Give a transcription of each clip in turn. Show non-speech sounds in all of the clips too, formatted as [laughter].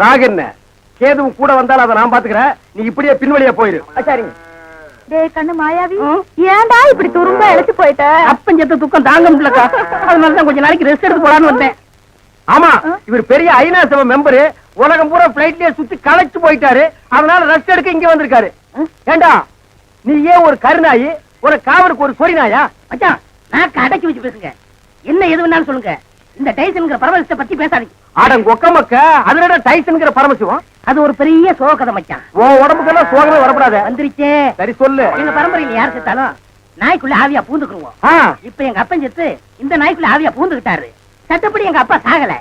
ராகண்ண கேதுவும் கூட வந்தாலும் அதை நான் பாத்துக்கிறேன் நீ இப்படியே பின்வழியா போயிரு. சரிங்க டேய் கண்ணு மாயாவி. ஏன்டா இப்படி துரும்ப இழைச்சு போயிட்ட? அப்பன் செத்த துக்கம் தாங்க முடியலக்கா அதனாலதான் கொஞ்ச நாளைக்கு ரெஸ்ட் எடுத்து போலான்னு வந்தேன். ஆமா இவர் பெரிய ஐநா சபை மெம்பரு உலகம் பூரா பிளைட்லயே சுத்தி களைச்சு போயிட்டாரு. அதனால ரெஸ்ட் எடுக்க இங்க வந்திருக்காரு. ஏண்டா நீ ஏன் ஒரு கருநாயி ஒரு காவலுக்கு ஒரு சொறி நாயா மச்சான் நான் வச்சு பேசுங்க. என்ன எது வேணாலும் சொல்லுங்க. இந்த டைசன்ங்கிற பரவலத்தை பத்தி பேசாதீங்க. ஆடம் கொக்க மக்க அதுல டைசன்ங்கிற பரமசிவம். அது ஒரு பெரிய சோகதை மச்சான். உன் உடம்புக்கெல்லாம் சோகமே வரப்படாத. வந்துருச்சே. சரி சொல்லு. எங்க பரம்பரையில யார் செத்தாலும் நாய்க்குள்ள ஆவியா பூந்துக்குருவோம். இப்ப எங்க அப்பன் செத்து இந்த நாய்க்குள்ள ஆவியா பூந்துக்கிட்டாரு. சட்டப்படி எங்க அப்பா சாகல.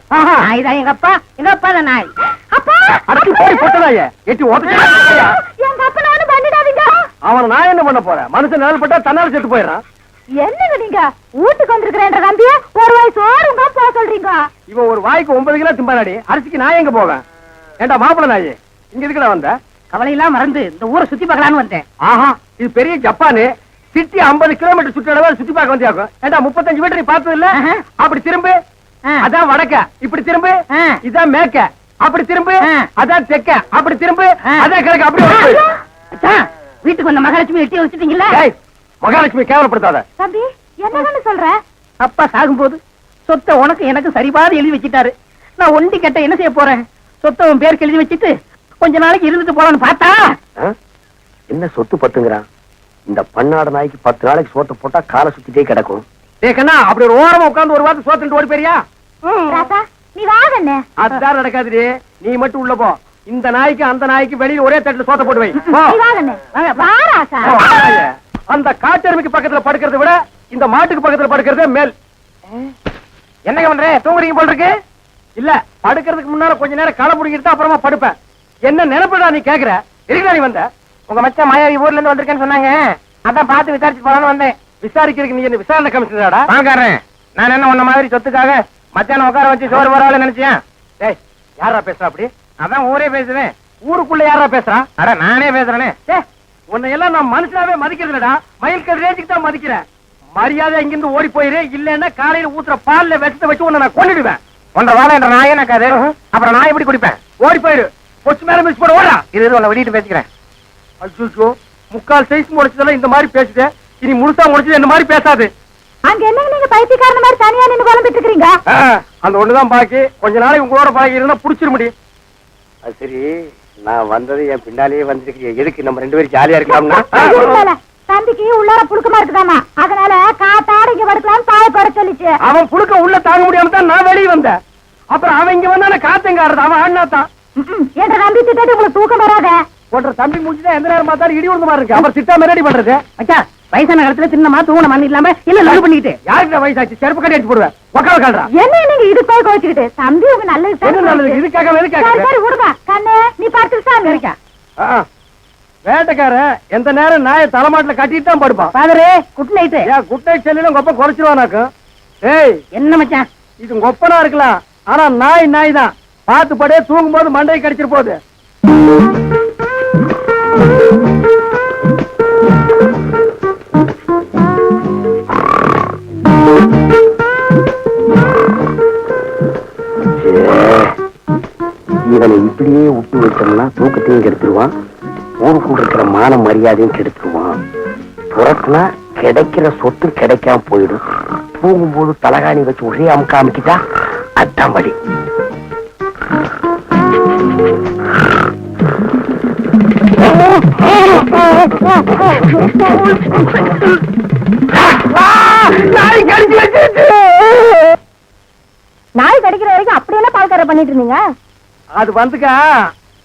நாய் தான் எங்க அப்பா எங்க அப்பா தான் நாய். அப்பா! அடக்கி போய் பொட்டதாய எட்டி உதச்சு எங்க அப்பனானு பண்ணிடாதீங்க. அவன் நான் என்ன பண்ண போறேன்? மனுஷன் நிழல் பட்டா தன்னால செத்து போயிடறான். என்னங்க நீங்க? வீட்டுக்கு வந்திருக்கிறேன்ற நம்பிய ஒரு வாய் சோறுங்க போக சொல்றீங்க. இவன் ஒரு வாய்க்கு ஒன்பது கிலோ திம்பாடி அரிசிக்கு நான் எங்க போவேன்? ஏண்டா மாப்பிள நாயி இங்க எதுக்குடா வந்த? கவலையெல்லாம் மறந்து இந்த ஊரை சுத்தி பார்க்கலான்னு வந்தேன். ஆஹா இது பெரிய ஜப்பானு. சிட்டி 50 கிலோமீட்டர் சுற்றளவு சுத்தி பார்க்க வந்தியாக்கும். ஏண்டா முப்பத்தஞ்சு மீட்டர் நீ பார்த்தது இல்ல. அப்படி திரும்பு. அதான் வடக்க. இப்படி திரும்பு. இதான் மேக்க அப்படி திரும்பு. அதான் தெக்க அப்படி திரும்பு. அதான் கிழக்கு. அப்படி வீட்டுக்கு வந்த மகாலட்சுமி எட்டி வச்சுட்டீங்களா மகாலட்சுமி கேவலப்படுத்தாத. தம்பி என்னன்னு சொல்ற? அப்பா சாகும்போது சொத்தை உனக்கு எனக்கு சரிபாதி எழுதி வச்சிட்டாரு. நான் ஒண்டி கெட்ட என்ன செய்ய போறேன்? சொத்தை உன் பேருக்கு எழுதி வச்சிட்டு கொஞ்ச நாளைக்கு இருந்துட்டு போலான்னு பார்த்தா? என்ன சொத்து பத்துங்கிறான் இந்த பன்னாடு நாய்க்கு பத்து நாளைக்கு சோத்தை போட்டா காலை சுத்திட்டே கிடக்கும். டேய் கண்ணா அப்படி ஒரு ஓரமா உட்கார்ந்து ஒரு வாரத்தை சோத்துட்டு ஓடி போறியா நீ வாங்கண்ணே அதுதான் நடக்காதுடி. நீ மட்டும் உள்ள போ. இந்த நாய்க்கு அந்த நாய்க்கு வெளியில ஒரே தட்டுல சோத்த போட்டு வை. போ. அந்த காட்டெருமைக்கு பக்கத்துல படுக்கிறதை விட இந்த மாட்டுக்கு பக்கத்துல படுக்கிறதே மேல். என்னங்க பண்ற? தூங்குறீங்க போல் இருக்கு. இல்ல படுக்கிறதுக்கு முன்னால கொஞ்ச நேரம் களை புடிக்கிட்டு அப்புறமா படுப்பேன். என்ன நினைப்புடா நீ கேக்குற? இருக்கா நீ வந்த? உங்க மச்சான் மாயாவி ஊர்ல இருந்து வந்திருக்கேன்னு சொன்னாங்க. அதான் பார்த்து விசாரிச்சு போலான்னு வந்தேன். விசாரிக்கிறதுக்கு நீ என்ன விசாரணை கமிஷனராடா? வாங்காரன் நான் என்ன உன்ன மாதிரி சொத்துக்காக மச்சான உட்கார வச்சு சோறு வரால நினைச்சேன் டேய் யாரா பேசுறா அப்படி? அதான் ஊரே பேசுவேன். ஊருக்குள்ள யாரா பேசுறா? அட நானே பேசுறேனே. உன்னை எல்லாம் நான் மனுஷனாவே மதிக்கிறது இல்லடா மயில்கல் ரேஞ்சுக்கு தான் மதிக்கிறேன். மரியாதை இங்கிருந்து ஓடி போயிரு. இல்லன்னா காலையில ஊத்துற பால்ல விஷத்தை வச்சு உன்னை நான் கொன்னுடுவேன். ஒன்றரை வாழை என்ற நாயே நக்காது அப்புறம் நான் எப்படி குடிப்பேன்? ஓடி போயிரு. கொச்சு மேல மிஸ் போட ஓடா இது உன்னை வெளியிட்டு பேசிக்கிறேன். அச்சோ முக்கால் சைஸ் முடிச்சதெல்லாம் இந்த மாதிரி பேசுது. இனி முழுசா முடிச்சது இந்த மாதிரி பேசாது. அங்க என்னங்க நீங்க பைத்தியக்காரன மாதிரி தனியா நின்னு குழம்பிட்டு இருக்கீங்க ஆ, அந்த ஒண்ணுதான் பாக்கி. கொஞ்ச நாளைக்கு உங்களோட பாக்கி இருந்தா புடிச்சிட முடியும் அது சரி. நான் வந்தது என் பின்னாலேயே வந்திருக்கிறீங்க எதுக்கு நம்ம ரெண்டு பேரும் ஜாலியா இருக்கலாம்னா? தம்பிக்கு உள்ளார புழுக்கமா இருக்குதாமா? அதனால காத்தாட இங்க படுக்கலாம்னு தாய் குறை சொல்லிச்சு. அவன் புழுக்க உள்ள தாங்க முடியாம தான் நான் வெளியே வந்தேன். அப்புறம் அவன் இங்க வந்தானே காத்தங்க ஆடுறது அவன் ஆடினா தான். என்ற நம்பி திட்டாட்டி உங்களுக்கு தூக்கம் வராத. போன்ற தம்பி முடிச்சுதான் எந்த நேரம் பார்த்தாலும் இடி விழுந்த மாதிரி இருக்கு. அப்புறம் திட்டாம ரெடி பண்றது? மச்சான் வயசான காலத்துல சின்னமா தூங்கின மண் இல்லாம இல்ல லவ் பண்ணிட்டு யாருக்கு வயசாச்சு? செருப்பு கட்டி அடிச்சு போடுவேன். உக்கால கால்றா என்ன நீங்க இது போய் கோச்சுக்கிட்டு தம்பி உங்க நல்லது என்ன நல்லது? இதுக்காக சரி எதுக்காக சரி விடுங்க கண்ணு நீ படுத்துட்டு இருக்கா ஆ. வேட்டைக்காரன் எந்த நேரம் நாயை தலைமாட்டுல கட்டிட்டு தான் படுப்பான். பாதரே குட் நைட்டு. ஏன் குட்டை செல்லிலும் கொப்ப குறைச்சிருவானாக்கும் ஏய் என்ன மச்சான்? இது கொப்பனா இருக்கலாம். ஆனா நாய் நாய் தான் பார்த்து படே தூங்கும் போது மண்டை கடிச்சிட்டு போகுது. கெடுத்துருவான் ஊருக்குள்ள இருக்கிற மான மரியாதையும் கெடுத்துருவான். புறத்துனா கிடைக்கிற சொத்து கிடைக்காம போயிடும். தூங்கும்போது தலகாணி வச்சு ஒரே அமுக்க அமுக்கிட்டா அதான் வழி நாய் கடிக்கிற வரைக்கும் அப்படி என்ன பால்கார பண்ணிட்டு இருந்தீங்க? அது வந்துக்கா.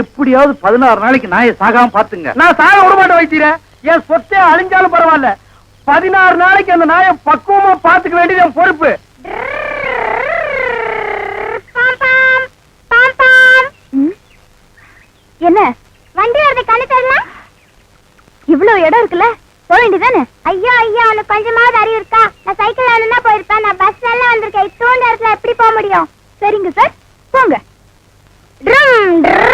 எப்படியாவது பதினாறு நாளைக்கு நாயை சாகாம பாத்துங்க நான் சாக விட மாட்டேன் என் சொத்தே அழிஞ்சாலும் பரவாயில்ல. பதினாறு நாளைக்கு அந்த நாயை பக்குவமா பாத்துக்க வேண்டியது என் பொறுப்பு? என்ன? வண்டி வரது கண்ணு தெரியலாம் இவ்வளவு இடம் இருக்குல்ல? போக வேண்டியதானே ஐயோ ஐயோ உனக்கு கொஞ்சமாவது அறிவு இருக்கா? நான் சைக்கிள் வேணும்னா போயிருப்பேன். நான் பஸ் எல்லாம் வந்திருக்கேன். இத்தோண்டு இடத்துல எப்படி போக முடியும்? சரிங்க சார் போங்க. ட்ரும், ட்ரும்,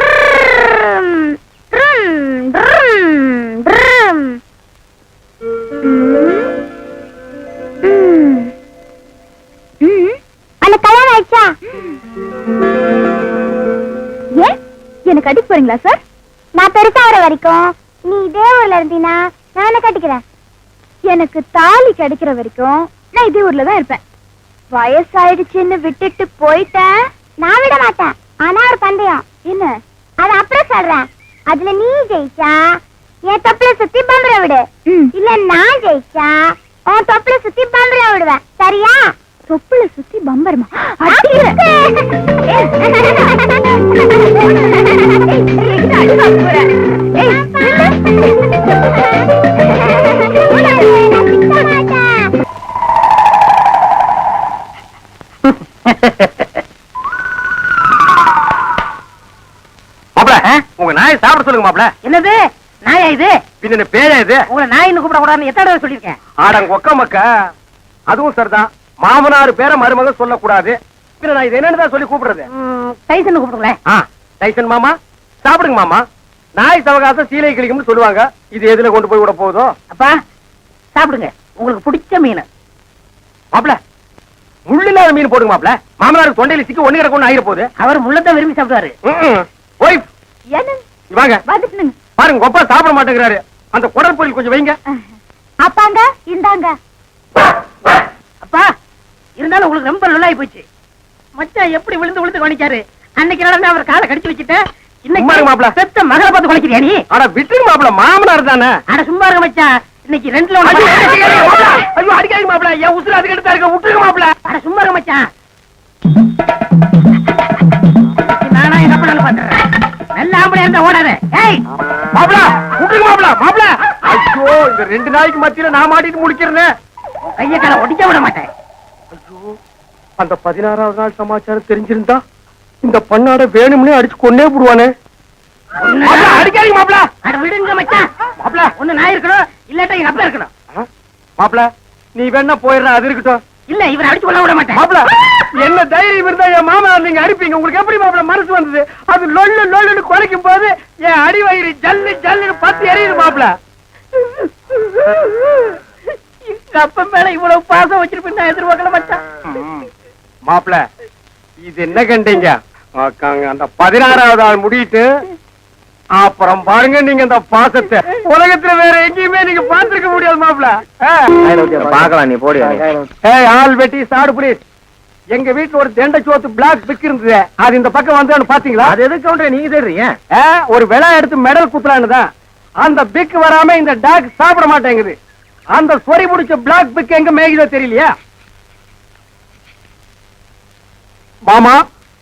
எனக்கு கட்டிக்க போறீங்களா சார் நான் பெருசா வர வரைக்கும் நீ இதே ஊர்ல இருந்தீனா நான் என்ன கட்டிக்கிறேன்? எனக்கு தாலி கிடைக்கிற வரைக்கும் நான் இதே ஊர்ல தான் இருப்பேன். வயசாயிடுச்சுன்னு விட்டுட்டு போயிட்டேன். நான் விட மாட்டேன். ஆனா ஒரு பந்தயம். என்ன? அது அப்புறம் சொல்றேன். அதுல நீ ஜெயிச்சா என் தொப்புல சுத்தி பம்பர விடு. இல்ல நான் ஜெயிச்சா உன் தொப்புல சுத்தி பம்பர விடுவேன். சரியா? தொப்புல சுத்தி பம்பரமா? [laughs] நாயா இது? பின்ன பேரே இது? உங்களை நாயின்னு கூப்பிட கூடாதுன்னு எத்தனை தடவை சொல்லியிருக்கேன்? ஆடங்க ஒக்க மக்க அதுவும் சரிதான். மாமனார் பேரை மருமக சொல்லக்கூடாது. பின்ன நான் இது என்னன்னு தான் சொல்லி கூப்பிடுறது? டைசன் கூப்பிடுங்களேன். ஆ டைசன் மாமா சாப்பிடுங்க மாமா. நாய் சவகாசம் சீலை கிளிக்கும்னு சொல்லுவாங்க. இது எதுல கொண்டு போய் விட போகுதோ? அப்பா சாப்பிடுங்க. உங்களுக்கு பிடிச்ச மீன். மாப்ள முள்ளு இல்லாத மீன் போடுங்க மாப்ள மாமனாருக்கு தொண்டையில சிக்கி ஒண்ணு கிடக்கும் ஆகிட போகுது அவர் முள்ளத்தான் விரும்பி சாப்பிடுவாரு. ஒய்ஃப் என்ன வாங்க. வந்துட்டுனுங்க பாருங்க கொப்பா சாப்பிட மாட்டேங்கிறாரு. அந்த குடல் பொரியல் கொஞ்சம் வைங்க. அப்பாங்க இந்தாங்க. அப்பா இருந்தாலும் உங்களுக்கு ரொம்ப நல்லாயி போச்சு. மச்சான் எப்படி விழுந்து விழுந்து கவனிச்சாரு? அன்னைக்கு நடந்து அவர் காலை கடிச்சு வச்சுட்டேன். பெத்த மகளை பார்த்து குலைக்கிறியா நீ? ஆனா விட்டுருங்க மாப்ள மாமனார் தானே. அட சும்மா இருக்க மச்சான் இன்னைக்கு ரெண்டுல ஒண்ணு. ஐயோ என் உசுறு அதுக்கு எடுத்தா இருக்க. மாப்ள அட சும்மா இருக்க மச்சான் நானா என்ன பண்ணாலும் பாத்துறேன் நல்ல ஆம்பளை இருந்தா ஓடாத. ஏய். மாப்ள விட்டுருங்க மாப்ள மாப்ள ஐயோ இந்த ரெண்டு நாய்க்கு மத்தியில நான் மாட்டிட்டு முடிக்கிறேன் கைய காலை ஒடிக்க விட மாட்டேன். ஐயோ அந்த பதினாறாவது நாள் சமாச்சாரம் தெரிஞ்சிருந்தா இந்த பண்ணாட வேணும்னே அடிச்சு கொன்னே போடுவானே அடிக்காதீங்க மாப்ள அட விடுங்க மச்சான். மாப்ள ஒண்ணு நான் இருக்கணும் இல்லாட்டா எங்க அப்பா இருக்கணும். ஆ? மாப்ள நீ வேணா போயிடுற அது இருக்கட்டும். இல்ல இவரை அடிச்சு கொள்ள விட மாட்டேன். மாப்ள என்ன தைரியம் இருந்தா என் மாமா நீங்க அடிப்பீங்க. உங்களுக்கு எப்படி மாப்ள மனசு வந்தது? அது லொல்லு லொல்லுன்னு குறைக்கும் போது என் அடி வயிறு ஜல்லு ஜல்லுன்னு பத்து எரியுது அப்பா மேல இவ்வளவு பாசம் வச்சிருப்பேன் நான் எதிர்பார்க்கல மச்சான். மாப்ள இது என்ன கண்டீங்க? அந்த பதினாறாவது ஆள் முடியிட்டு அப்புறம் பாருங்க நீங்க அந்த பாசத்தை. உலகத்துல வேற எங்கேயுமே நீங்க பார்த்திருக்க முடியாது மாப்ள பாக்கலாம் நீ போடி ஏய் ஆள் வெட்டி சாடு புரியுது எங்க வீட்டுல ஒரு தெண்டை சோத்து பிளாக் பிக் இருந்தது. அது இந்த பக்கம் வந்து பாத்தீங்களா? அது எதுக்கு ஒன்றே நீங்க தெரியுங்க ஆ, ஒரு விலை எடுத்து மெடல் குத்துறான்னு தான். அந்த பிக் வராம இந்த டாக் சாப்பிட மாட்டேங்குது. அந்த சொறி பிடிச்ச பிளாக் பிக் எங்க மேய்குதோ தெரியலையா? மாமா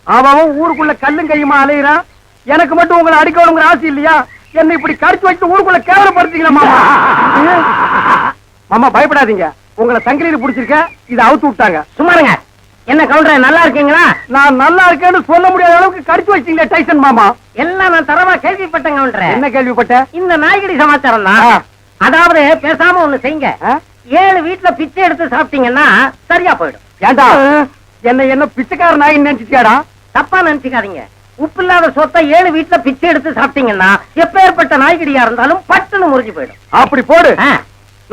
அவன் ஊருக்குள்ள கல்லும் கையுமா அலையிறான். எனக்கு மட்டும் உங்களை அடிக்கணுங்கிற ஆசை இல்லையா? என்ன இப்படி கடிச்சு வச்சு ஊருக்குள்ள கேவலப்படுத்தீங்களா மாமா? [laughs] மாமா பயப்படாதீங்க. உங்களை சங்கிலியில் பிடிச்சிருக்க இதை அவுத்து விட்டாங்க. சும்மாருங்க என்ன கவுண்டர் நல்லா இருக்கீங்களா? நான் நல்லா இருக்கேன்னு சொல்ல முடியாத அளவுக்கு கடிச்சு வச்சீங்களே டைசன் மாமா. எல்லாம் நான் தரமா கேள்விப்பட்டேன் கவுண்டர். என்ன கேள்விப்பட்ட? இந்த நாய்கடி சமாச்சாரம் தான். அதாவது பேசாம ஒண்ணு செய்யுங்க? ஏழு வீட்டுல பிச்சை எடுத்து சாப்பிட்டீங்கன்னா சரியா போயிடும். ஏண்டா? என்ன என்ன பிச்சைக்கார நாய் நினைச்சிட்டியாடா? தப்பா நினைச்சுக்காதீங்க. உப்பு இல்லாத சொத்தை ஏழு வீட்டுல பிச்சை எடுத்து சாப்பிட்டீங்கன்னா எப்பேற்பட்ட நாய்கடியா இருந்தாலும் பட்டுன்னு முறிஞ்சு போயிடும். அப்படி போடு.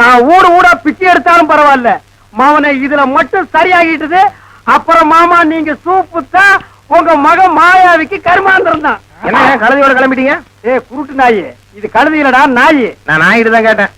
நான் ஊடு ஊடா பிச்சை எடுத்தாலும் பரவாயில்ல. மாமனை இதுல மட்டும் சரியாகிட்டது அப்புறம் மாமா நீங்க சூப்பு தான் உங்க மகன் மாயாவிக்கு கருமாந்திரம் தான். என்ன கழுதையோட கிளம்பிட்டீங்க? ஏ குருட்டு நாயி. இது கழுதி இல்லடா நாயி. நான் நாயிட்டு தான் கேட்டேன்?